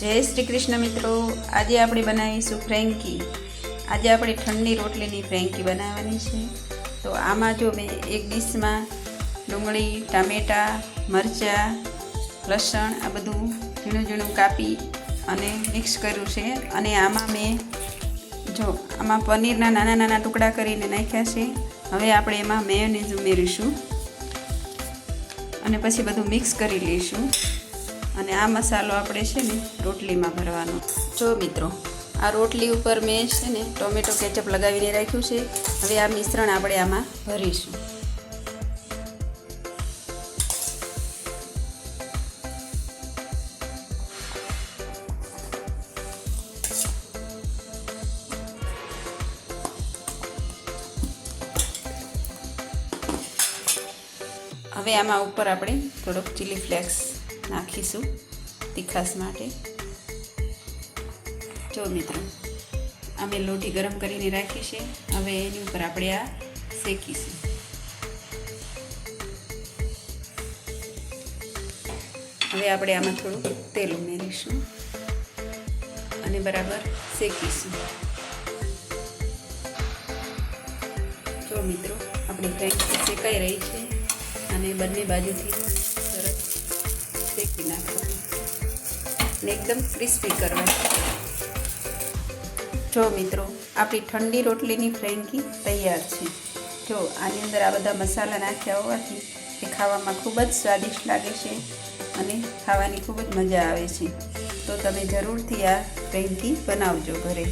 જય શ્રી કૃષ્ણ મિત્રો. આજે આપણે બનાવીશું ફ્રેન્કી. આજે આપણે ઠંડી રોટલીની ફ્રેન્કી બનાવવાની છે. તો આમાં જો મેં એક ડીશમાં ડુંગળી, ટામેટાં, મરચાં, લસણ આ બધું ઝીણું ઝીણું કાપી અને મિક્સ કર્યું છે. અને આમાં મેં જો આમાં પનીરના નાના નાના ટુકડા કરીને નાખ્યા છે. હવે આપણે એમાં મેયોનીઝ ઉમેરીશું. અને પછી બધું મિક્સ કરી લઈશું. અને આ મસાલો આપણે છે ને રોટલીમાં ભરવાનો. જો મિત્રો, આ રોટલી ઉપર મેં છે ને ટોમેટો કેચઅપ લગાવીને રાખ્યું છે. હવે આ મિશ્રણ આપણે આમાં ભરીશું. હવે આમાં ઉપર આપણે થોડોક ચીલી ફ્લેક્સ નાખીશું તીખાસ માટે. જો મિત્રો, અમે લોટી ગરમ કરીને રાખી છે, હવે એની ઉપર આપણે આ શેકીશું. હવે આપણે આમાં થોડું તેલ ઉમેરીશું અને બરાબર શેકીશું. જો મિત્રો, આપણી ફ્રેન્ચ શેકાઈ રહી છે અને બંને બાજુથી શેકી નાખવાની એકદમ ક્રિસ્પી કરવાની જો મિત્રો, આપણી ઠંડી રોટલીની ફ્રેન્કી તૈયાર છે. જો આની અંદર આ બધા મસાલા નાખ્યા હોવાથી એ ખાવામાં ખૂબ જ સ્વાદિષ્ટ લાગે છે અને ખાવાની ખૂબ જ મજા આવે છે. તો તમે જરૂરથી આ ફ્રેન્કી બનાવજો ઘરે.